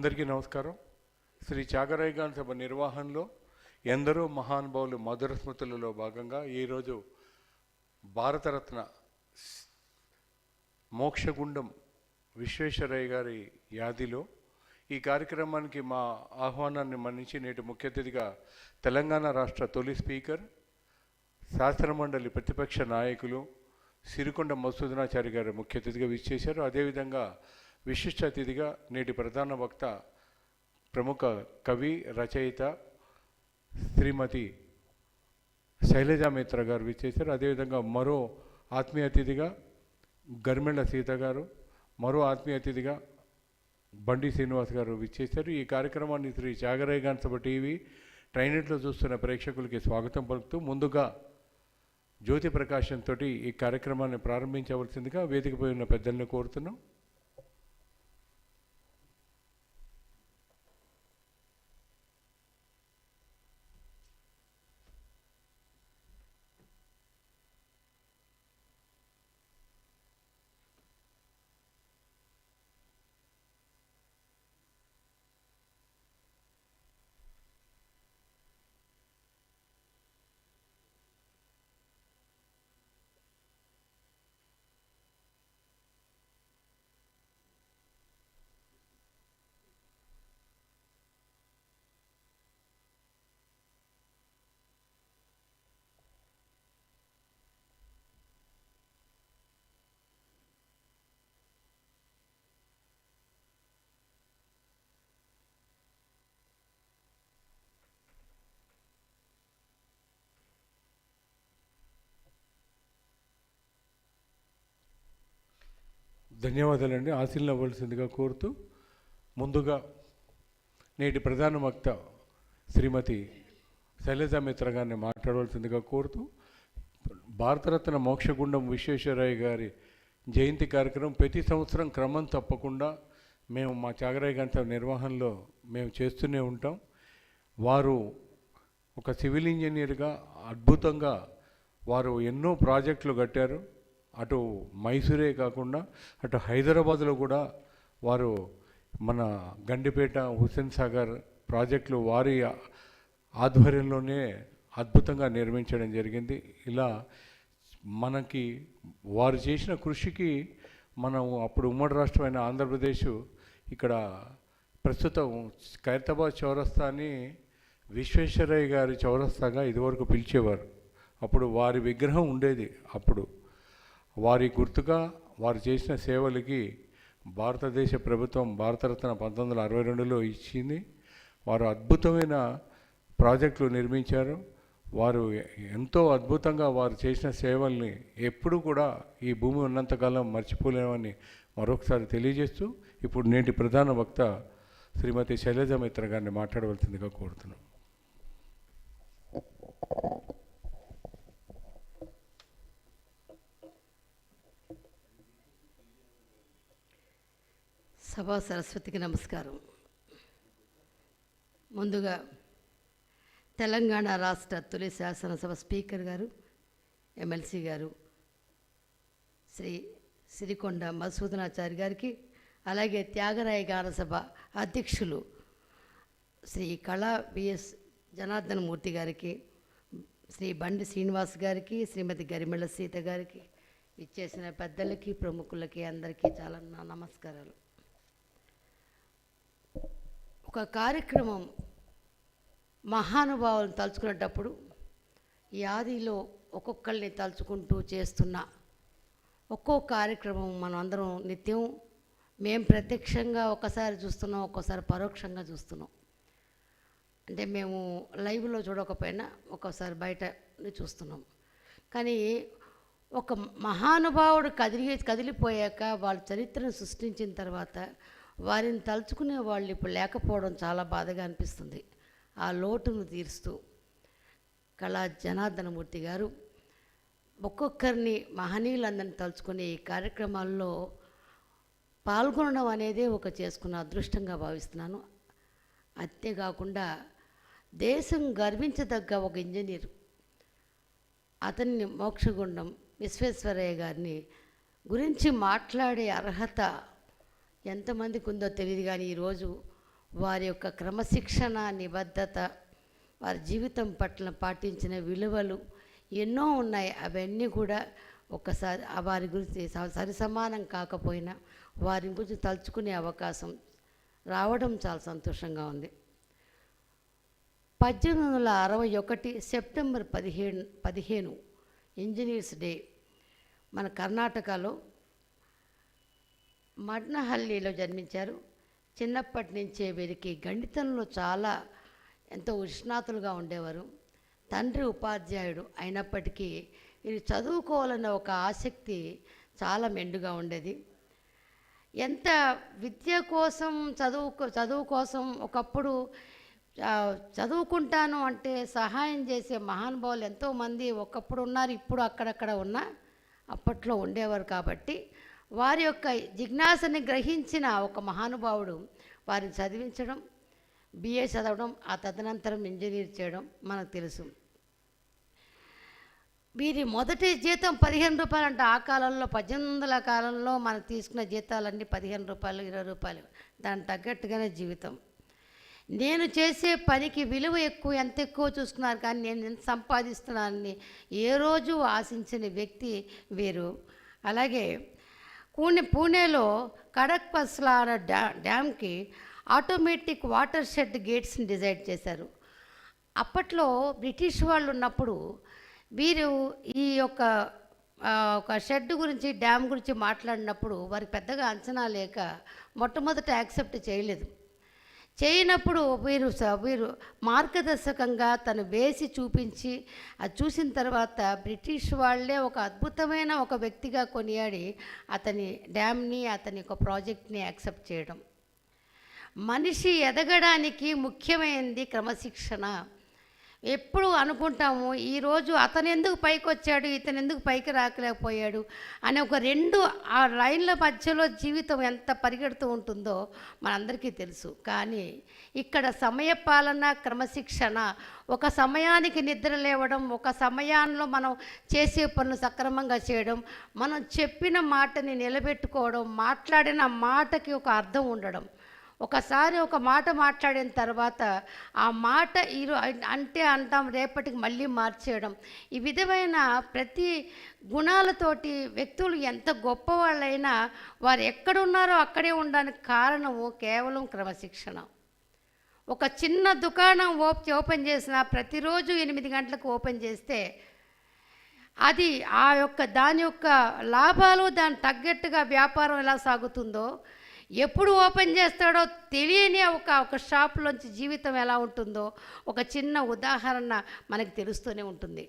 అందరికీ నమస్కారం. శ్రీ త్యాగరాయగాన్ సభ నిర్వహణలో ఎందరో మహానుభావులు మధుర స్మృతులలో భాగంగా ఈరోజు భారతరత్న మోక్షగుండం విశ్వేశ్వరయ్య గారి యాదిలో ఈ కార్యక్రమానికి మా ఆహ్వానాన్ని మన్నించి నేటి ముఖ్య అతిథిగా తెలంగాణ రాష్ట్ర తొలి స్పీకర్ శాస్త్రమండలి ప్రతిపక్ష నాయకులు సిరికొండ మసూదనాచారి గారు ముఖ్య అతిథిగా విచ్చేశారు. అదేవిధంగా విశిష్ట అతిథిగా నేటి ప్రధాన వక్త ప్రముఖ కవి రచయిత శ్రీమతి శైలజామిత్ర గారు విచ్చేశారు. అదేవిధంగా మరో ఆత్మీయ అతిథిగా గర్మెళ్ళ సీత గారు మరో ఆత్మీయ అతిథిగా బండి శ్రీనివాస్ గారు విచ్చేశారు. ఈ కార్యక్రమాన్ని శ్రీ జాగరయ్య సభ టీవీ ట్రైనెట్లో చూస్తున్న ప్రేక్షకులకి స్వాగతం పలుకుతూ ముందుగా జ్యోతి ప్రకాశంతో ఈ కార్యక్రమాన్ని ప్రారంభించవలసిందిగా వేదికపై ఉన్న పెద్దల్ని కోరుతున్నాం. ధన్యవాదాలండి. ఆశీలను అవ్వాల్సిందిగా కోరుతూ ముందుగా నేటి ప్రధాన వక్త శ్రీమతి శైలజ మిత్ర గారిని మాట్లాడవలసిందిగా కోరుతూ భారతరత్న మోక్షగుండం విశ్వేశ్వరయ్య గారి జయంతి కార్యక్రమం ప్రతి సంవత్సరం క్రమం తప్పకుండా మేము మా త్యాగరాయ గంట నిర్వహణలో మేము చేస్తూనే ఉంటాం. వారు ఒక సివిల్ ఇంజనీర్గా అద్భుతంగా వారు ఎన్నో ప్రాజెక్టులు కట్టారు. అటు మైసూరే కాకుండా అటు హైదరాబాద్లో కూడా వారు మన గండిపేట హుస్సేన్ సాగర్ ప్రాజెక్టులు వారి ఆధ్వర్యంలోనే అద్భుతంగా నిర్మించడం జరిగింది. ఇలా మనకి వారు చేసిన కృషికి మనం అప్పుడు ఉమ్మడి రాష్ట్రమైన ఆంధ్రప్రదేశ్ ఇక్కడ ప్రస్తుతం ఖైరతాబాద్ చౌరస్తాని విశ్వేశ్వరయ్య గారి చౌరస్తాగా ఇదివరకు పిలిచేవారు. అప్పుడు వారి విగ్రహం ఉండేది అప్పుడు. వారి గుర్తుగా వారు చేసిన సేవలకి భారతదేశ ప్రభుత్వం భారతరత్న పంతొమ్మిది వందల అరవై రెండులో ఇచ్చింది. వారు అద్భుతమైన ప్రాజెక్టులు నిర్మించారు. వారు ఎంతో అద్భుతంగా వారు చేసిన సేవల్ని ఎప్పుడూ కూడా ఈ భూమి ఉన్నంతకాలం మర్చిపోలేమని మరొకసారి తెలియజేస్తూ ఇప్పుడు నేటి ప్రధాన వక్త శ్రీమతి శైలజ మిత్ర గారిని మాట్లాడవలసిందిగా కోరుతున్నాం. సభా సరస్వతికి నమస్కారం. ముందుగా తెలంగాణ రాష్ట్ర తొలి శాసనసభ స్పీకర్ గారు ఎమ్మెల్సీ గారు శ్రీ సిరికొండ మధుసూదనాచారి గారికి అలాగే త్యాగరాయ గానసభ అధ్యక్షులు శ్రీ కళా విఎస్ జనార్దన్ మూర్తి గారికి శ్రీ బండి శ్రీనివాస్ గారికి శ్రీమతి గరిమెళ్ళ సీత గారికి ఇచ్చేసిన పెద్దలకి ప్రముఖులకి అందరికీ చాలా నా నమస్కారాలు. ఒక కార్యక్రమం మహానుభావులను తలుచుకునేటప్పుడు ఈ ఆదిలో ఒక్కొక్కరిని తలుచుకుంటూ చేస్తున్న ఒక్కో కార్యక్రమం మనం అందరం నిత్యం మేము ప్రత్యక్షంగా ఒకసారి చూస్తున్నాం ఒక్కోసారి పరోక్షంగా చూస్తున్నాం. అంటే మేము లైవ్లో చూడకపోయినా ఒక్కోసారి బయట చూస్తున్నాం. కానీ ఒక మహానుభావుడు కదిలి కదిలిపోయాక వాళ్ళ చరిత్రను సృష్టించిన తర్వాత వారిని తలుచుకునే వాళ్ళు ఇప్పుడు లేకపోవడం చాలా బాధగా అనిపిస్తుంది. ఆ లోటును తీరుస్తూ కళా జనార్దనమూర్తి గారు ఒక్కొక్కరిని మహనీయులందరిని తలుచుకునే ఈ కార్యక్రమాల్లో పాల్గొనడం అనేది ఒక చేసుకున్న అదృష్టంగా భావిస్తున్నాను. అంతేకాకుండా దేశం గర్వించదగ్గ ఒక ఇంజనీర్ అతన్ని మోక్షగుండం విశ్వేశ్వరయ్య గారిని గురించి మాట్లాడే అర్హత ఎంతమందికి ఉందో తెలియదు కానీ ఈరోజు వారి యొక్క క్రమశిక్షణ నిబద్ధత వారి జీవితం పట్ల పాటించిన విలువలు ఎన్నో ఉన్నాయి. అవన్నీ కూడా ఒకసారి వారి గురించి స- సరిసమానం కాకపోయినా వారి గురించి తలుచుకునే అవకాశం రావడం చాలా సంతోషంగా ఉంది. పద్దెనిమిది వందల అరవై ఒకటి సెప్టెంబర్ పదిహేను పదిహేను ఇంజనీర్స్ డే మన కర్ణాటకలో మడ్నహల్లిలో జన్మించారు. చిన్నప్పటి నుంచే వీరికి గణితంలో చాలా ఎంతో ఉష్ణాతులుగా ఉండేవారు. తండ్రి ఉపాధ్యాయుడు అయినప్పటికీ వీరు చదువుకోవాలన్న ఒక ఆసక్తి చాలా మెండుగా ఉండేది. ఎంత విద్య కోసం చదువు చదువు కోసం ఒకప్పుడు చదువుకుంటాను అంటే సహాయం చేసే మహానుభావులు ఎంతోమంది ఒకప్పుడు ఉన్నారు ఇప్పుడు అక్కడక్కడ ఉన్న అప్పట్లో ఉండేవారు కాబట్టి వారి యొక్క జిజ్ఞాసని గ్రహించిన ఒక మహానుభావుడు వారిని చదివించడం బిఏ చదవడం ఆ తదనంతరం ఇంజనీర్ చేయడం మనకు తెలుసు. వీరి మొదటి జీతం పదిహేను రూపాయలు అంటే. ఆ కాలంలో పద్దెనిమిది వందల కాలంలో మనకు తీసుకున్న జీతాలన్నీ పదిహేను రూపాయలు ఇరవై రూపాయలు. దానికి తగ్గట్టుగానే జీవితం. నేను చేసే పనికి విలువ ఎక్కువ ఎంత ఎక్కువ చూసుకున్నారు కానీ నేను ఎంత సంపాదిస్తున్నానని ఏ రోజు ఆశించిన వ్యక్తి వీరు. అలాగే పూణె పూణేలో కడక్ పస్లా డ్యా డ్యామ్కి ఆటోమేటిక్ వాటర్ షెడ్ గేట్స్ని డిజైన్ చేశారు. అప్పట్లో బ్రిటిష్ వాళ్ళు ఉన్నప్పుడు వీరు ఈ యొక్క ఒక షెడ్ గురించి డ్యామ్ గురించి మాట్లాడినప్పుడు వారికి పెద్దగా అంచనా లేక మొట్టమొదట యాక్సెప్ట్ చేయలేదు. చేయనప్పుడు వీరు స- వీరు మార్గదర్శకంగా తను వేసి చూపించి అది చూసిన తర్వాత బ్రిటిష్ వాళ్ళే ఒక అద్భుతమైన ఒక వ్యక్తిగా కొనియాడి అతని డ్యామ్ని అతని యొక్క ప్రాజెక్ట్ని యాక్సెప్ట్ చేయడం. మనిషి ఎదగడానికి ముఖ్యమైనది క్రమశిక్షణ. ఎప్పుడు అనుకుంటాము ఈరోజు అతను ఎందుకు పైకి వచ్చాడు ఇతను ఎందుకు పైకి రాకలేకపోయాడు అనే ఒక రెండు ఆ లైన్ల మధ్యలో జీవితం ఎంత పరిగెడుతూ ఉంటుందో మనందరికీ తెలుసు. కానీ ఇక్కడ సమయపాలన క్రమశిక్షణ ఒక సమయానికి నిద్ర లేవడం ఒక సమయాల్లో మనం చేసే పనులు సక్రమంగా చేయడం మనం చెప్పిన మాటని నిలబెట్టుకోవడం మాట్లాడిన మాటకి ఒక అర్థం ఉండడం ఒకసారి ఒక మాట మాట్లాడిన తర్వాత ఆ మాట ఈరో అంటే అంటాం రేపటికి మళ్ళీ మార్చేయడం. ఈ విధమైన ప్రతి గుణాలతోటి వ్యక్తులు ఎంత గొప్పవాళ్ళైనా వారు ఎక్కడున్నారో అక్కడే ఉండడానికి కారణము కేవలం క్రమశిక్షణ. ఒక చిన్న దుకాణం ఓప్ ఓపెన్ చేసిన ప్రతిరోజు ఎనిమిది గంటలకు ఓపెన్ చేస్తే అది ఆ యొక్క దాని యొక్క లాభాలు దాని తగ్గట్టుగా వ్యాపారం ఎలా సాగుతుందో ఎప్పుడు ఓపెన్ చేస్తాడో తెలియని ఒక ఒక షాప్లోంచి జీవితం ఎలా ఉంటుందో ఒక చిన్న ఉదాహరణ మనకు తెలుస్తూనే ఉంటుంది.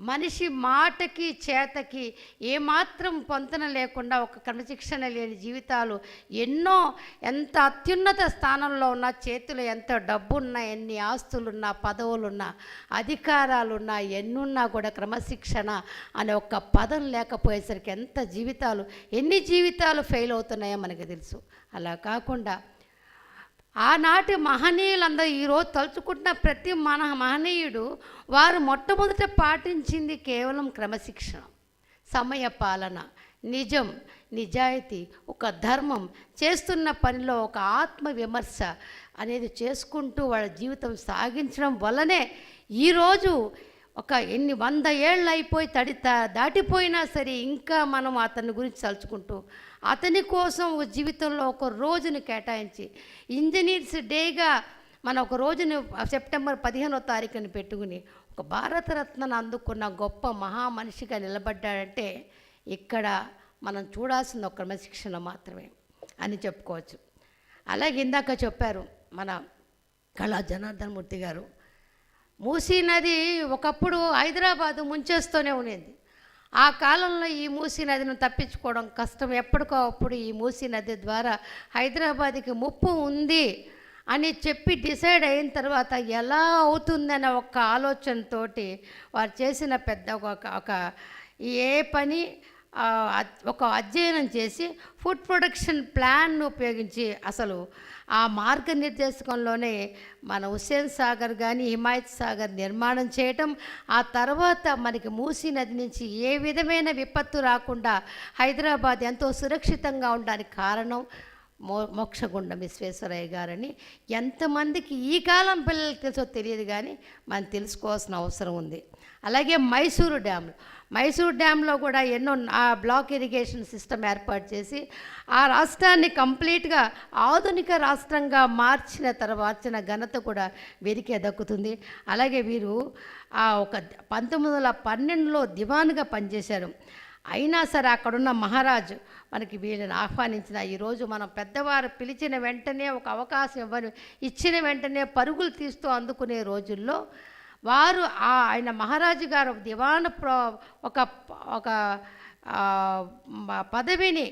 మనిషి మాటకి చేతకి ఏమాత్రం పొంతన లేకుండా ఒక క్రమశిక్షణ లేని జీవితాలు ఎన్నో ఎంత అత్యున్నత స్థానంలో ఉన్న చేతులు ఎంత డబ్బున్నా ఎన్ని ఆస్తులున్నా పదవులున్నా అధికారాలున్నా ఎన్నున్నా కూడా క్రమశిక్షణ అనే ఒక పదం లేకపోయేసరికి ఎంత జీవితాలు ఎన్ని జీవితాలు ఫెయిల్ అవుతున్నాయో మనకు తెలుసు. అలా కాకుండా ఆనాటి మహనీయులందరూ ఈరోజు తలుచుకుంటున్న ప్రతి మన మహనీయుడు వారు మొట్టమొదట పాటించింది కేవలం క్రమశిక్షణ సమయ పాలన నిజం నిజాయితీ ఒక ధర్మం చేస్తున్న పనిలో ఒక ఆత్మ విమర్శ అనేది చేసుకుంటూ వాళ్ళ జీవితం సాగించడం వల్లనే ఈరోజు ఒక ఎన్ని వంద ఏళ్ళు అయిపోయి తడి దాటిపోయినా సరే ఇంకా మనం అతని గురించి తలుచుకుంటూ అతని కోసం ఒక జీవితంలో ఒక రోజును కేటాయించి ఇంజనీర్స్ డేగా మన ఒక రోజును సెప్టెంబర్ పదిహేనో తారీఖుని పెట్టుకుని ఒక భారతరత్నను అందుకున్న గొప్ప మహా మనిషిగా నిలబడ్డాడంటే ఇక్కడ మనం చూడాల్సిన ఒక క్రమశిక్షణ మాత్రమే అని చెప్పుకోవచ్చు. అలాగే ఇందాక చెప్పారు మన కళా జనార్దన్ మూర్తి గారు మూసీ నది ఒకప్పుడు హైదరాబాదు ముంచేస్తూనే ఉండేది. ఆ కాలంలో ఈ మూసీ నదిని తప్పించుకోవడం కష్టం. ఎప్పటికో అప్పుడు ఈ మూసీ నది ద్వారా హైదరాబాద్కి ముప్పు ఉంది అని చెప్పి డిసైడ్ అయిన తర్వాత ఎలా అవుతుందనే ఒక ఆలోచనతోటి వారు చేసిన పెద్ద ఒక ఒక ఏ పని ఒక అధ్యయనం చేసి ఫుడ్ ప్రొడక్షన్ ప్లాన్ను ఉపయోగించి అసలు ఆ మార్గనిర్దేశకంలోనే మన హుస్సేన్ సాగర్ కానీ హిమాయత్ సాగర్ నిర్మాణం చేయటం ఆ తర్వాత మనకి మూసీ నది నుంచి ఏ విధమైన విపత్తు రాకుండా హైదరాబాద్ ఎంతో సురక్షితంగా ఉండడానికి కారణం మో మోక్షగుండం విశ్వేశ్వరయ్య గారని. ఎంతమందికి ఈ కాలం పిల్లలకు తెలుసో తెలియదు కానీ మనం తెలుసుకోవాల్సిన అవసరం ఉంది. అలాగే మైసూరు డ్యామ్ మైసూర్ డ్యాంలో కూడా ఎన్నో ఆ బ్లాక్ ఇరిగేషన్ సిస్టమ్ ఏర్పాటు చేసి ఆ రాష్ట్రాన్ని కంప్లీట్గా ఆధునిక రాష్ట్రంగా మార్చిన తర్వాత ఘనత కూడా వీరికే దక్కుతుంది. అలాగే వీరు ఆ ఒక పంతొమ్మిది వందల పన్నెండులో దివాన్గా పనిచేశారు. అయినా సరే అక్కడున్న మహారాజు మనకి వీళ్ళని ఆహ్వానించిన ఈరోజు మనం పెద్దవారు పిలిచిన వెంటనే ఒక అవకాశం ఇవ్వని ఇచ్చిన వెంటనే పరుగులు తీస్తూ అందుకునే రోజుల్లో వారు ఆయన మహారాజు గారు ఒక దివాన ప్ర ఒక ఒక పదవిని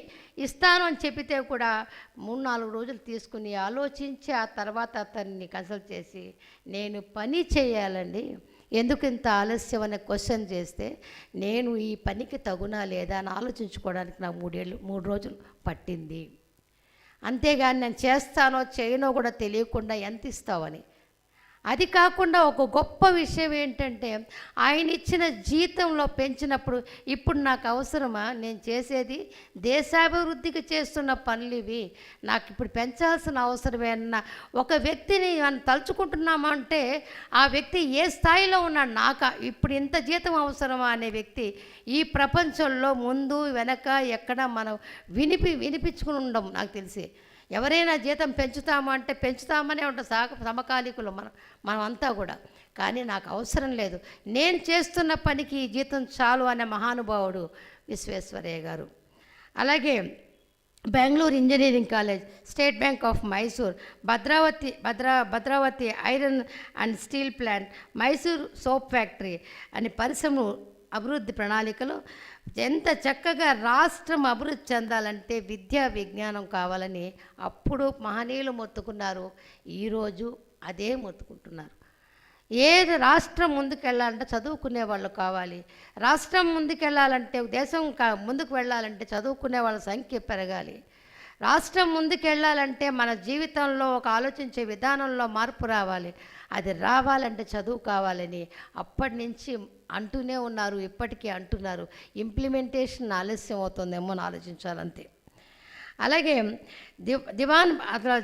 ఇస్తాను అని చెప్పితే కూడా మూడు నాలుగు రోజులు తీసుకుని ఆలోచించి ఆ తర్వాత అతన్ని కన్సల్ట్ చేసి నేను పని చేయాలండి. ఎందుకు ఇంత ఆలస్యం అనే క్వశ్చన్ చేస్తే నేను ఈ పనికి తగునా లేదా అని ఆలోచించుకోవడానికి నాకు మూడేళ్ళు మూడు రోజులు పట్టింది. అంతేగాని నేను చేస్తానో చేయనో కూడా తెలియకుండా ఎంత ఇస్తావని అది కాకుండా ఒక గొప్ప విషయం ఏంటంటే ఆయన ఇచ్చిన జీతంలో పెంచినప్పుడు ఇప్పుడు నాకు అవసరమా? నేను చేసేది దేశాభివృద్ధికి చేస్తున్న పనులు ఇవి. నాకు ఇప్పుడు పెంచాల్సిన అవసరమే అన్న ఒక వ్యక్తిని మనం తలుచుకుంటున్నామంటే ఆ వ్యక్తి ఏ స్థాయిలో ఉన్నాడు నాక ఇప్పుడు ఇంత జీతం అవసరమా అనే వ్యక్తి ఈ ప్రపంచంలో ముందు వెనక ఎక్కడ మనం వినిపి వినిపించుకుని ఉండం నాకు తెలిసి. ఎవరైనా జీతం పెంచుతామా అంటే పెంచుతామనే ఉంటాం సా సమకాలీకులు మనం మనం అంతా కూడా. కానీ నాకు అవసరం లేదు. నేను చేస్తున్న పనికి జీతం చాలు అనే మహానుభావుడు విశ్వేశ్వరయ్య గారు. అలాగే Bengaluru engineering college state bank of Mysore Bhadravati Bhadra Bhadravati iron and steel plant Mysore soap factory అని పరిశ్రమలు అభివృద్ధి ప్రణాళికలు ఎంత చక్కగా రాష్ట్రం అభివృద్ధి చెందాలంటే విద్యా విజ్ఞానం కావాలని అప్పుడు మహనీయులు మొత్తుకున్నారు. ఈరోజు అదే మొత్తుకుంటున్నారు. ఏది రాష్ట్రం ముందుకెళ్ళాలంటే చదువుకునే వాళ్ళు కావాలి. రాష్ట్రం ముందుకెళ్ళాలంటే దేశం కా ముందుకు వెళ్ళాలంటే చదువుకునే వాళ్ళ సంఖ్య పెరగాలి. రాష్ట్రం ముందుకెళ్ళాలంటే మన జీవితంలో ఒక ఆలోచించే విధానంలో మార్పు రావాలి. అది రావాలంటే చదువు కావాలని అప్పటి నుంచి అంటూనే ఉన్నారు ఇప్పటికీ అంటున్నారు. ఇంప్లిమెంటేషన్ ఆలస్యం అవుతుందేమో అని ఆలోచించాలంతే. అలాగే ది దివాన్ అసలు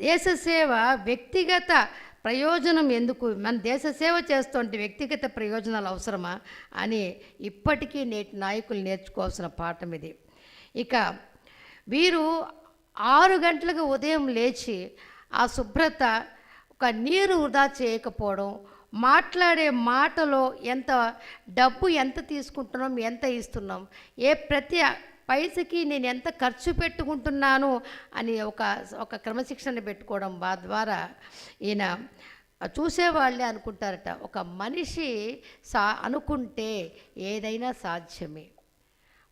దేశ సేవ వ్యక్తిగత ప్రయోజనం ఎందుకు? మన దేశ సేవ చేస్తుంటే వ్యక్తిగత ప్రయోజనాలు అవసరమా అని ఇప్పటికీ నేటి నాయకులు నేర్చుకోవాల్సిన పాఠం ఇది. ఇక వీరు ఆరు గంటలకు ఉదయం లేచి ఆ శుభ్రత ఒక నీరు వృధా చేయకపోవడం మాట్లాడే మాటలో ఎంత డబ్బు ఎంత తీసుకుంటున్నాం ఎంత ఇస్తున్నాం ఏ ప్రతి పైసకి నేను ఎంత ఖర్చు పెట్టుకుంటున్నాను అని ఒక ఒక క్రమశిక్షణ పెట్టుకోవడం ద్వారా ఈయన చూసేవాళ్ళే అనుకుంటారట. ఒక మనిషి సా అనుకుంటే ఏదైనా సాధ్యమే.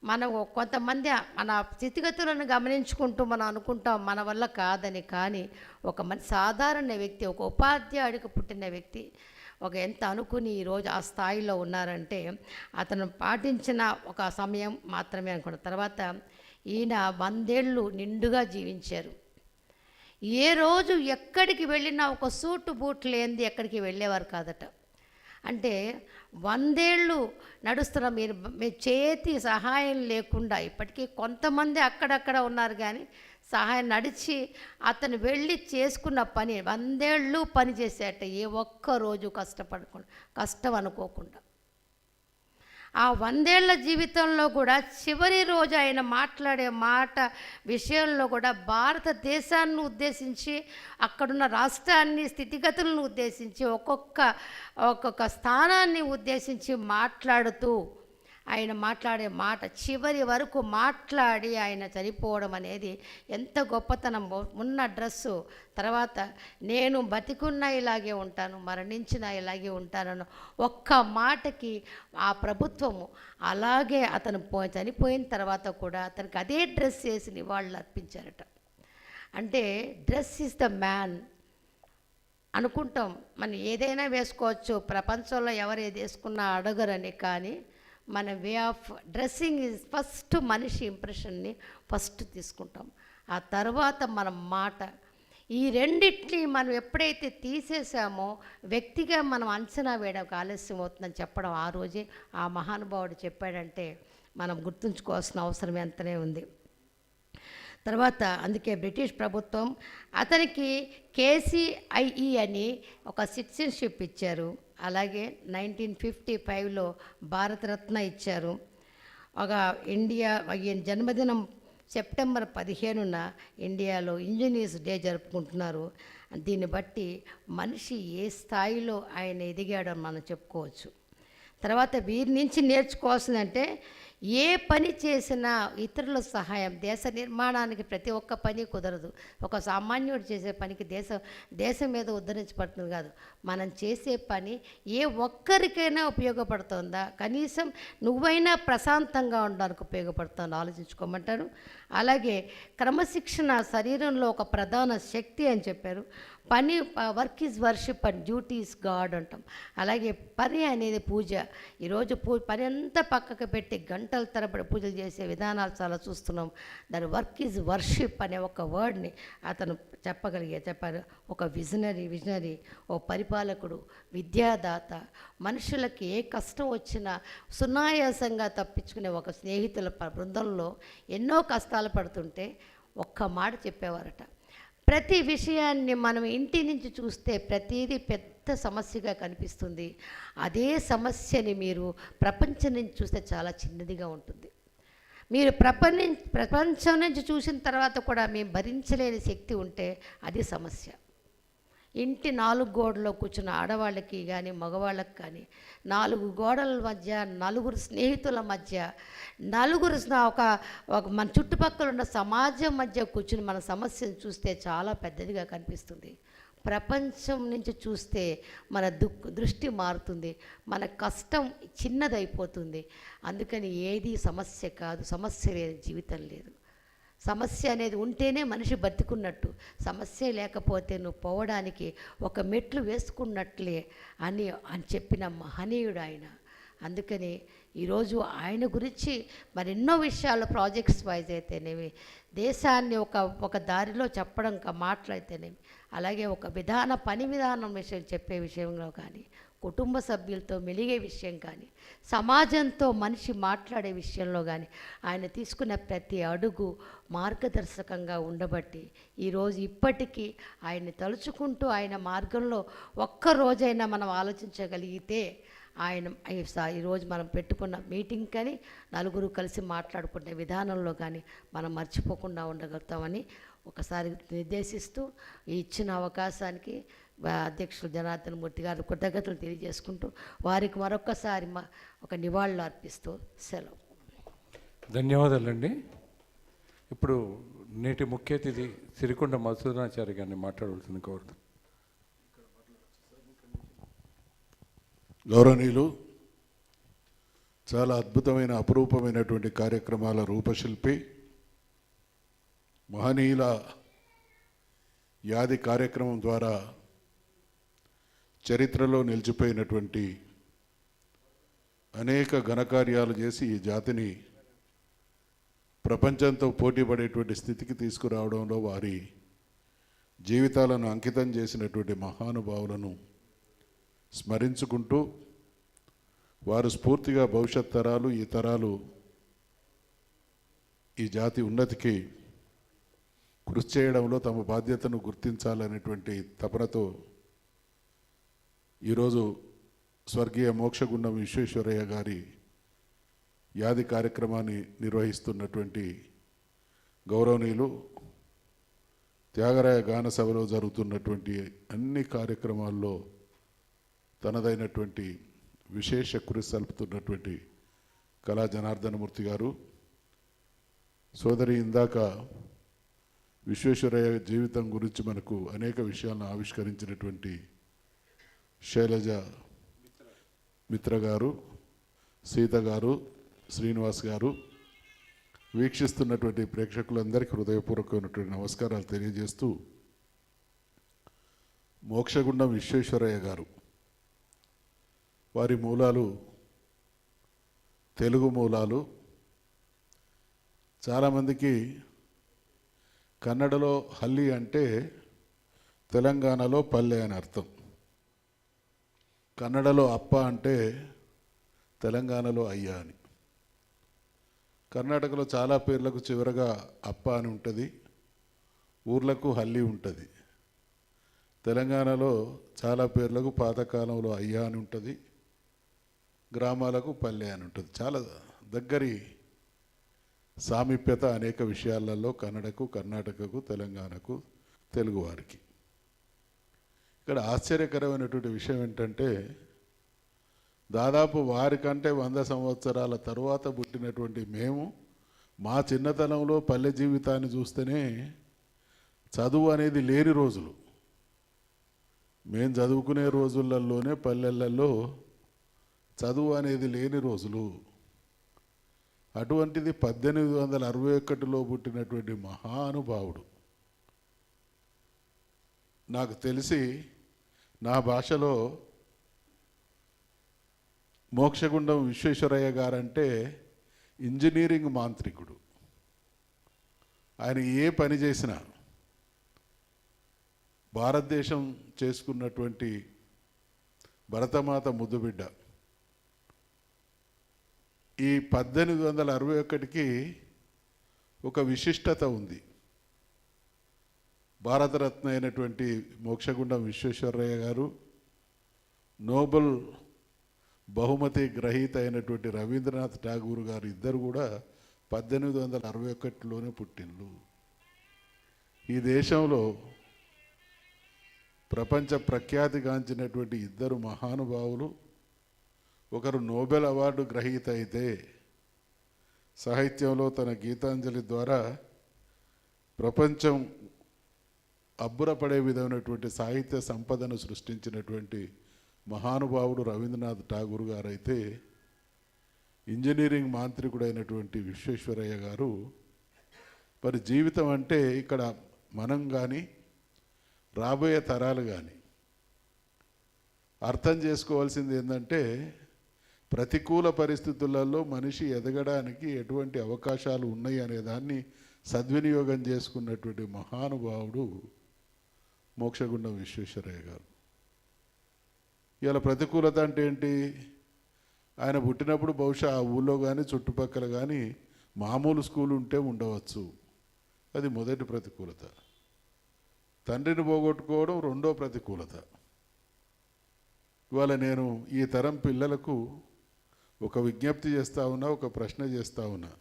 మనం కొంతమంది మన స్థితిగతులను గమనించుకుంటూ మనం అనుకుంటాం మన వల్ల కాదని. కానీ ఒక మంచి సాధారణ వ్యక్తి ఒక ఉపాధ్యాయుడికి పుట్టిన వ్యక్తి ఒక ఎంత అనుకుని ఈరోజు ఆ స్థాయిలో ఉన్నారంటే అతను పాటించిన ఒక సమయం మాత్రమే అనుకున్న తర్వాత ఈయన వందేళ్ళు నిండుగా జీవించారు. ఏ రోజు ఎక్కడికి వెళ్ళినా ఒక సూటు బూట్ లేనిది ఎక్కడికి వెళ్ళేవారు కాదట. అంటే వందేళ్ళు నడుస్తున్న మీరు మీ చేతి సహాయం లేకుండా ఇప్పటికీ కొంతమంది అక్కడక్కడ ఉన్నారు కానీ సహాయం నడిచి అతను వెళ్ళి చేసుకున్న పని వందేళ్ళు పని చేసేట ఏ ఒక్క రోజు కష్టపడకుండా కష్టం అనుకోకుండా. ఆ వందేళ్ళ జీవితంలో కూడా చివరి రోజు ఆయన మాట్లాడే మాట విషయంలో కూడా భారతదేశాన్ని ఉద్దేశించి అక్కడున్న రాష్ట్రాన్ని స్థితిగతులను ఉద్దేశించి ఒక్కొక్క ఒక్కొక్క స్థానాన్ని ఉద్దేశించి మాట్లాడుతూ ఆయన మాట్లాడే మాట చివరి వరకు మాట్లాడి ఆయన చనిపోవడం అనేది ఎంత గొప్పతనం. ఉన్న డ్రెస్సు తర్వాత నేను బతికున్నా ఇలాగే ఉంటాను మరణించిన ఇలాగే ఉంటానను ఒక్క మాటకి ఆ ప్రభుత్వము అలాగే అతను పో చనిపోయిన తర్వాత కూడా అతనికి అదే డ్రెస్ వేసి నివాళులు అర్పించారట. అంటే డ్రెస్ ఇస్ ద మ్యాన్ అనుకుంటాం. మనం ఏదైనా వేసుకోవచ్చు ప్రపంచంలో ఎవరు ఏది వేసుకున్నా అడగరని కానీ మన way of dressing is first మనిషి ఇంప్రెషన్ని ఫస్ట్ తీసుకుంటాం. ఆ తర్వాత మన మాట. ఈ రెండిటిని మనం ఎప్పుడైతే తీసేసామో వ్యక్తిగా మనం అంచనా వేయడానికి ఆలస్యం అవుతుందని చెప్పడం ఆ రోజే ఆ మహానుభావుడు చెప్పాడంటే మనం గుర్తుంచుకోవాల్సిన అవసరం ఎంతనే ఉంది. తర్వాత అందుకే బ్రిటిష్ ప్రభుత్వం అతనికి కేసీఐఈ అని ఒక సిటిజన్షిప్ ఇచ్చారు. అలాగే నైన్టీన్ ఫిఫ్టీ ఫైవ్లో భారతరత్న ఇచ్చారు. ఒక ఇండియా ఈయన జన్మదినం సెప్టెంబర్ పదిహేనున ఇండియాలో ఇంజనీర్స్ డే జరుపుకుంటున్నారు. దీన్ని బట్టి మనిషి ఏ స్థాయిలో ఆయన ఎదిగాడో మనం చెప్పుకోవచ్చు. తర్వాత వీరి నుంచి నేర్చుకోవాల్సిందంటే ఏ పని చేసినా ఇతరుల సహాయం దేశ నిర్మాణానికి ప్రతి ఒక్క పని కుదరదు. ఒక సామాన్యుడు చేసే పనికి దేశం దేశం మీద ఉద్ధరించబడుతుంది కాదు. మనం చేసే పని ఏ ఒక్కరికైనా ఉపయోగపడుతుందా? కనీసం నువ్వైనా ప్రశాంతంగా ఉండడానికి ఉపయోగపడుతుందో? ఆలోచించుకోమంటారు. అలాగే క్రమశిక్షణ శరీరంలో ఒక ప్రధాన శక్తి అని చెప్పారు. పని work is worship and duty is god అంటాం. అలాగే పని అనేది పూజ. ఈరోజు పూ పని అంతా పక్కకు పెట్టి గంటల తరబడి పూజలు చేసే విధానాలు చాలా చూస్తున్నాం. దాని వర్క్ ఈజ్ వర్షిప్ అనే ఒక వర్డ్ని అతను చెప్పగలిగే చెప్పారు. ఒక విజనరీ విజనరీ ఓ పరిపాలకుడు విద్యాదాత మనుషులకి ఏ కష్టం వచ్చినా సునాయాసంగా తప్పించుకునే ఒక స్నేహితుల బృందంలో ఎన్నో కష్టాలు పడుతుంటే ఒక్క మాట చెప్పేవారట. ప్రతి విషయాన్ని మనం ఇంటి నుంచి చూస్తే ప్రతిదీ పెద్ద సమస్యగా కనిపిస్తుంది. అదే సమస్యని మీరు ప్రపంచం నుంచి చూస్తే చాలా చిన్నదిగా ఉంటుంది. మీరు ప్రపంచ ప్రపంచం నుంచి చూసిన తర్వాత కూడా మేము భరించలేని శక్తి ఉంటే అది సమస్య. ఇంటి నాలుగు గోడలో కూర్చున్న ఆడవాళ్ళకి కానీ మగవాళ్ళకి కానీ నాలుగు గోడల మధ్య నలుగురు స్నేహితుల మధ్య నలుగురు ఒక ఒక మన చుట్టుపక్కల ఉన్న సమాజం మధ్య కూర్చుని మన సమస్యను చూస్తే చాలా పెద్దదిగా కనిపిస్తుంది. ప్రపంచం నుంచి చూస్తే మన దుక్ దృష్టి మారుతుంది. మన కష్టం చిన్నదైపోతుంది. అందుకని ఏది సమస్య కాదు సమస్య లేని జీవితం లేదు. సమస్య అనేది ఉంటేనే మనిషి బతుకున్నట్టు. సమస్య లేకపోతే నువ్వు పోవడానికి ఒక మెట్లు వేసుకున్నట్లే అని అని చెప్పిన మహనీయుడు ఆయన. అందుకని ఈరోజు ఆయన గురించి మరెన్నో విషయాలు ప్రాజెక్ట్స్ వైజ్ అయితేనేమి దేశాన్ని ఒక ఒక దారిలో చెప్పడం కా- మాటలైతేనేమి అలాగే ఒక విధాన పని విధానం విషయం చెప్పే విషయంలో కానీ కుటుంబ సభ్యులతో మెలిగే విషయం కానీ సమాజంతో మనిషి మాట్లాడే విషయంలో కానీ ఆయన తీసుకున్న ప్రతి అడుగు మార్గదర్శకంగా ఉండబట్టి ఈరోజు ఇప్పటికీ ఆయన్ని తలుచుకుంటూ ఆయన మార్గంలో ఒక్క రోజైనా మనం ఆలోచించగలిగితే ఆయన ఈరోజు మనం పెట్టుకున్న మీటింగ్ కానీ నలుగురు కలిసి మాట్లాడుకునే విధానంలో కానీ మనం మర్చిపోకుండా ఉండగలుగుతామని ఒకసారి నిర్దేశిస్తూ ఈ ఇచ్చిన అవకాశానికి అధ్యక్షులు జనార్దన్ మూర్తి గారు కృతజ్ఞతలు తెలియజేసుకుంటూ వారికి మరొకసారి మా ఒక నివాళులు అర్పిస్తూ సెలవు. ధన్యవాదాలండి. ఇప్పుడు నేటి ముఖ్య అతిథి సిరికొండ మధుసూదనాచారి గారిని మాట్లాడవలసింది కోరుతాను గౌరవనీయులు చాలా అద్భుతమైన అపురూపమైనటువంటి కార్యక్రమాల రూపశిల్పి మహనీయుల యాది కార్యక్రమం ద్వారా చరిత్రలో నిలిచిపోయినటువంటి అనేక ఘనకార్యాలు చేసి ఈ జాతిని ప్రపంచంతో పోటీపడేటువంటి స్థితికి తీసుకురావడంలో వారి జీవితాలను అంకితం చేసినటువంటి మహానుభావులను స్మరించుకుంటూ వారు స్ఫూర్తిగా భవిష్యత్ తరాలు ఈ తరాలు ఈ జాతి ఉన్నతికి కృషి చేయడంలో తమ బాధ్యతను గుర్తించాలనేటువంటి తపనతో ఈరోజు స్వర్గీయ మోక్షగుండం విశ్వేశ్వరయ్య గారి యాది కార్యక్రమాన్ని నిర్వహిస్తున్నటువంటి గౌరవనీయులు త్యాగరాయ గాన సభలో జరుగుతున్నటువంటి అన్ని కార్యక్రమాల్లో తనదైనటువంటి విశేష కృషి సలుపుతున్నటువంటి కళా జనార్దనమూర్తి గారు సోదరి ఇందాక విశ్వేశ్వరయ్య జీవితం గురించి మనకు అనేక విషయాలను ఆవిష్కరించినటువంటి శైలజ మిత్ర గారు సీత గారు శ్రీనివాస్ గారు వీక్షిస్తున్నటువంటి ప్రేక్షకులందరికీ హృదయపూర్వకమైనటువంటి నమస్కారాలు తెలియజేస్తూ మోక్షగుండం విశ్వేశ్వరయ్య గారు. వారి మూలాలు తెలుగు మూలాలు. చాలామందికి కన్నడలో హల్లి అంటే తెలంగాణలో పల్లె అని అర్థం. కన్నడలో అప్ప అంటే తెలంగాణలో అయ్యా అని. కర్ణాటకలో చాలా పేర్లకు చివరగా అప్ప అని ఉంటుంది. ఊర్లకు హల్లి ఉంటుంది. తెలంగాణలో చాలా పేర్లకు పాతకాలంలో అయ్యా అని ఉంటుంది. గ్రామాలకు పల్లె అని ఉంటుంది. చాలా దగ్గరి సామీప్యత అనేక విషయాలలో కన్నడకు కర్ణాటకకు తెలంగాణకు తెలుగువారికి ఇక్కడ ఆశ్చర్యకరమైనటువంటి విషయం ఏంటంటే దాదాపు వారికంటే వంద సంవత్సరాల తరువాత పుట్టినటువంటి మేము మా చిన్నతనంలో పల్లె జీవితాన్ని చూస్తేనే చదువు అనేది లేని రోజులు. మేము చదువుకునే రోజులలోనే పల్లెలలో చదువు అనేది లేని రోజులు. అటువంటిది పద్దెనిమిది వందల అరవై ఒకటిలో పుట్టినటువంటి మహానుభావుడు. నాకు తెలిసి నా భాషలో మోక్షగుండం విశ్వేశ్వరయ్య గారంటే ఇంజనీరింగ్ మాంత్రికుడు. ఆయన ఏ పని చేసినా భారతదేశం చేసుకున్నటువంటి భరతమాత ముద్దుబిడ్డ. ఈ పద్దెనిమిది వందల అరవై ఒకటికి ఒక విశిష్టత ఉంది. భారతరత్న అయినటువంటి మోక్షగుండం విశ్వేశ్వరయ్య గారు నోబెల్ బహుమతి గ్రహీత అయినటువంటి రవీంద్రనాథ్ ఠాగూర్ గారు ఇద్దరు కూడా పద్దెనిమిది వందల అరవై ఒకటిలోనే పుట్టిండ్రు ఈ దేశంలో ప్రపంచ ప్రఖ్యాతిగాంచినటువంటి ఇద్దరు మహానుభావులు ఒకరు నోబెల్ అవార్డు గ్రహీత అయితే సాహిత్యంలో తన గీతాంజలి ద్వారా ప్రపంచం అబ్బురపడే విధమైనటువంటి సాహిత్య సంపదను సృష్టించినటువంటి మహానుభావుడు రవీంద్రనాథ్ ఠాగూర్ గారైతే ఇంజనీరింగ్ మాంత్రికుడైనటువంటి విశ్వేశ్వరయ్య గారు మరి జీవితం అంటే ఇక్కడ మనం కానీ రాబోయే తరాలు కానీ అర్థం చేసుకోవాల్సింది ఏంటంటే ప్రతికూల పరిస్థితులలో మనిషి ఎదగడానికి ఎటువంటి అవకాశాలు ఉన్నాయి అనే దాన్ని సద్వినియోగం చేసుకున్నటువంటి మహానుభావుడు మోక్షగుండం విశ్వేశ్వరయ్య గారు. ఇవాళ ప్రతికూలత అంటే ఏంటి? ఆయన పుట్టినప్పుడు బహుశా ఆ ఊళ్ళో కానీ చుట్టుపక్కల కానీ మామూలు స్కూల్ ఉంటే ఉండవచ్చు. అది మొదటి ప్రతికూలత. తండ్రిని పోగొట్టుకోవడం రెండో ప్రతికూలత. ఇవాళ నేను ఈ తరం పిల్లలకు ఒక విజ్ఞప్తి చేస్తా ఉన్నా ఒక ప్రశ్న చేస్తా ఉన్నా.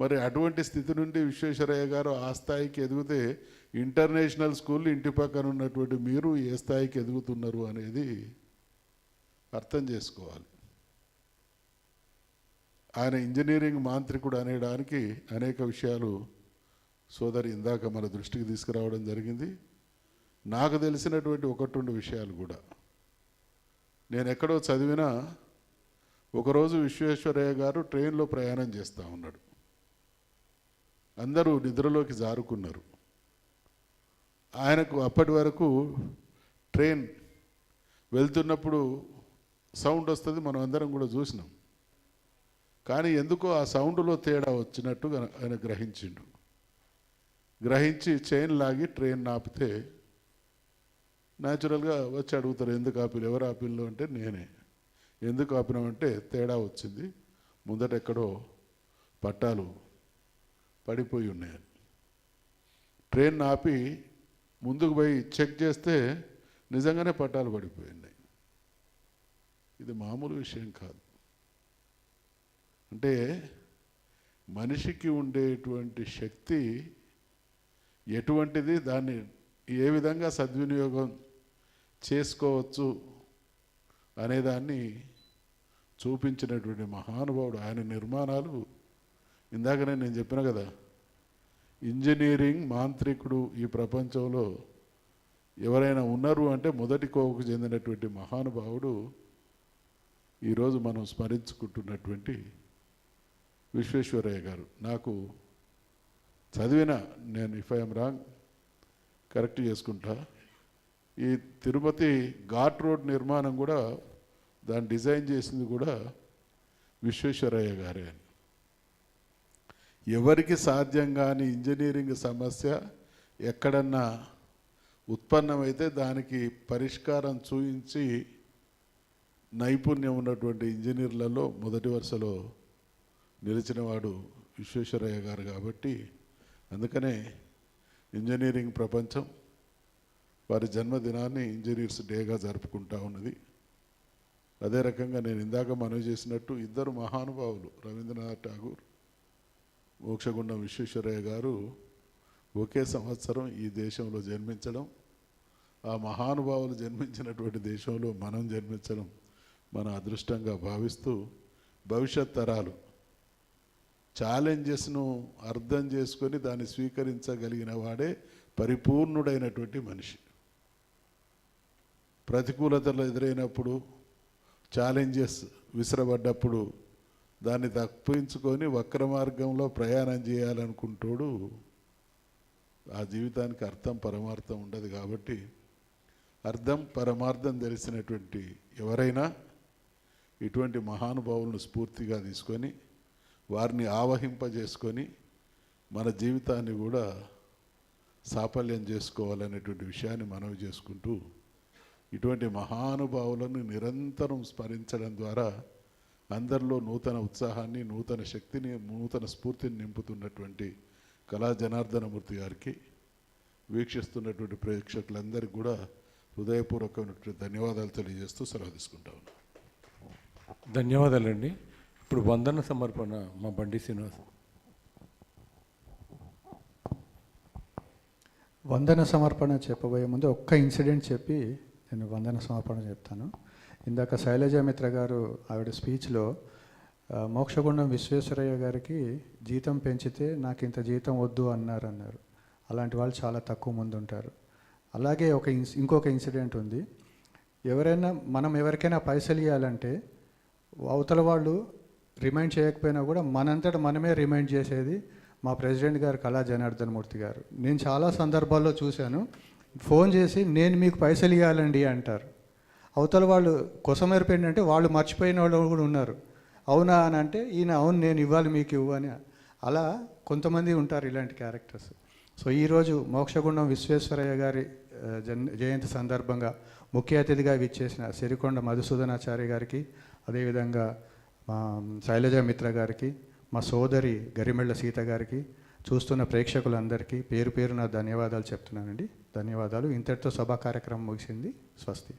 మరి అటువంటి స్థితి నుండి విశ్వేశ్వరయ్య గారు ఆ స్థాయికి ఎదిగితే ఇంటర్నేషనల్ స్కూల్ ఇంటి పక్కన ఉన్నటువంటి మీరు ఏ స్థాయికి ఎదుగుతున్నారు అనేది అర్థం చేసుకోవాలి. ఆయన ఇంజనీరింగ్ మాంత్రికుడు అనేయడానికి అనేక విషయాలు సోదరి ఇందాక మన దృష్టికి తీసుకురావడం జరిగింది. నాకు తెలిసినటువంటి ఒకటి రెండు విషయాలు కూడా. నేను ఎక్కడో చదివినా ఒకరోజు విశ్వేశ్వరయ్య గారు ట్రైన్లో ప్రయాణం చేస్తూ ఉన్నాడు. అందరూ నిద్రలోకి జారుకున్నారు. ఆయనకు అప్పటి వరకు ట్రైన్ వెళ్తున్నప్పుడు సౌండ్ వస్తుంది మనం అందరం కూడా చూసినాం. కానీ ఎందుకో ఆ సౌండ్లో తేడా వచ్చినట్టు ఆయన గ్రహించిండు. గ్రహించి చైన్ లాగి ట్రైన్ ఆపితే న్యాచురల్గా వచ్చి అడుగుతారు ఎందుకు ఆపిలు ఎవరు ఆపిల్లు? అంటే నేనే. ఎందుకు ఆపినామంటే తేడా వచ్చింది. ముందట ఎక్కడో పట్టాలు పడిపోయి ఉన్నాయి. ట్రైన్ ఆపి ముందుకు పోయి చెక్ చేస్తే నిజంగానే పట్టాలు పడిపోయి ఉన్నాయి. ఇది మామూలు విషయం కాదు. అంటే మనిషికి ఉండేటువంటి శక్తి ఎటువంటిది దాన్ని ఏ విధంగా సద్వినియోగం చేసుకోవచ్చు అనేదాన్ని చూపించినటువంటి మహానుభావుడు ఆయన నిర్మాణాలు. ఇందాకనే నేను చెప్పిన కదా ఇంజనీరింగ్ మాంత్రికుడు ఈ ప్రపంచంలో ఎవరైనా ఉన్నారు అంటే మొదటి కోవకు చెందినటువంటి మహానుభావుడు ఈరోజు మనం స్మరించుకుంటున్నటువంటి విశ్వేశ్వరయ్య గారు. నాకు చదివిన నేను ఇఫ్ ఐఎమ్ రాంగ్ కరెక్ట్ చేసుకుంటా. ఈ తిరుపతి ఘాట్ రోడ్ నిర్మాణం కూడా దాన్ని డిజైన్ చేసింది కూడా విశ్వేశ్వరయ్య గారే అని. ఎవరికి సాధ్యం కాని ఇంజనీరింగ్ సమస్య ఎక్కడన్నా ఉత్పన్నమైతే దానికి పరిష్కారం చూపించి నైపుణ్యం ఉన్నటువంటి ఇంజనీర్లలో మొదటి వరుసలో నిలిచినవాడు విశ్వేశ్వరయ్య గారు కాబట్టి అందుకనే ఇంజనీరింగ్ ప్రపంచం వారి జన్మదినాన్ని ఇంజనీర్స్ డేగా జరుపుకుంటా ఉన్నది. అదే రకంగా నేను ఇందాక మనవి చేసినట్టు ఇద్దరు మహానుభావులు రవీంద్రనాథ్ ఠాగూర్ మోక్షగుండం విశ్వేశ్వరయ్య గారు ఒకే సంవత్సరం ఈ దేశంలో జన్మించడం ఆ మహానుభావులు జన్మించినటువంటి దేశంలో మనం జన్మించడం మన అదృష్టంగా భావిస్తూ భవిష్యత్ తరాలు ఛాలెంజెస్ను అర్థం చేసుకొని దాన్ని స్వీకరించగలిగిన వాడే పరిపూర్ణుడైనటువంటి మనిషి. ప్రతికూలతలు ఎదురైనప్పుడు ఛాలెంజెస్ విసిరబడ్డప్పుడు దాన్ని తప్పించుకొని వక్ర మార్గంలో ప్రయాణం చేయాలనుకుంటాడు ఆ జీవితానికి అర్థం పరమార్థం ఉండదు కాబట్టి అర్థం పరమార్థం తెలిసినటువంటి ఎవరైనా ఇటువంటి మహానుభావులను స్ఫూర్తిగా తీసుకొని వారిని ఆవహింపజేసుకొని మన జీవితాన్ని కూడా సాఫల్యం చేసుకోవాలనేటువంటి విషయాన్ని మనవి చేసుకుంటూ ఇటువంటి మహానుభావులను నిరంతరం స్మరించడం ద్వారా అందరిలో నూతన ఉత్సాహాన్ని నూతన శక్తిని నూతన స్ఫూర్తిని నింపుతున్నటువంటి కళా జనార్దనమూర్తి గారికి వీక్షిస్తున్నటువంటి ప్రేక్షకులందరికీ కూడా హృదయపూర్వకమైనటువంటి ధన్యవాదాలు తెలియజేస్తూ సెలవు తీసుకుంటా ఉన్నాను. ధన్యవాదాలండి. ఇప్పుడు వందన సమర్పణ మా బండి శ్రీనివాస్. వందన సమర్పణ చెప్పబోయే ముందు ఒక్క ఇన్సిడెంట్ చెప్పి నేను వందన సమాపణ చెప్తాను. ఇందాక శైలజ మిత్ర గారు ఆవిడ స్పీచ్లో మోక్షగుండం విశ్వేశ్వరయ్య గారికి జీతం పెంచితే నాకు ఇంత జీతం వద్దు అన్నారు అన్నారు అలాంటి వాళ్ళు చాలా తక్కువ మంది ఉంటారు. అలాగే ఒక ఇన్ ఇంకొక ఇన్సిడెంట్ ఉంది. ఎవరైనా మనం ఎవరికైనా పైసలు ఇవ్వాలంటే అవతల వాళ్ళు రిమైండ్ చేయకపోయినా కూడా మనంతట మనమే రిమైండ్ చేసేది మా ప్రెసిడెంట్ గారు కళా జనార్దన్ మూర్తి గారు. నేను చాలా సందర్భాల్లో చూశాను. ఫోన్ చేసి నేను మీకు పైసలు ఇవ్వాలండి అంటారు. అవతల వాళ్ళు కొసమేరిపోయిందంటే వాళ్ళు మర్చిపోయిన వాళ్ళు కూడా ఉన్నారు. అవునా అని అంటే ఈయన అవును నేను ఇవ్వాలి మీకు ఇవ్వు అని. అలా కొంతమంది ఉంటారు ఇలాంటి క్యారెక్టర్స్ సో ఈరోజు మోక్షగుండం విశ్వేశ్వరయ్య గారి జన్ జయంతి సందర్భంగా ముఖ్య అతిథిగా విచ్చేసిన సిరికొండ మధుసూదనాచార్య గారికి అదేవిధంగా మా శైలజ మిత్ర గారికి మా సోదరి గరిమెళ్ళ సీత గారికి చూస్తున్న ప్రేక్షకులందరికీ పేరు పేరు ధన్యవాదాలు చెప్తున్నానండి. ధన్యవాదాలు. ఇంతటితో సభా కార్యక్రమం ముగిసింది. స్వస్తి.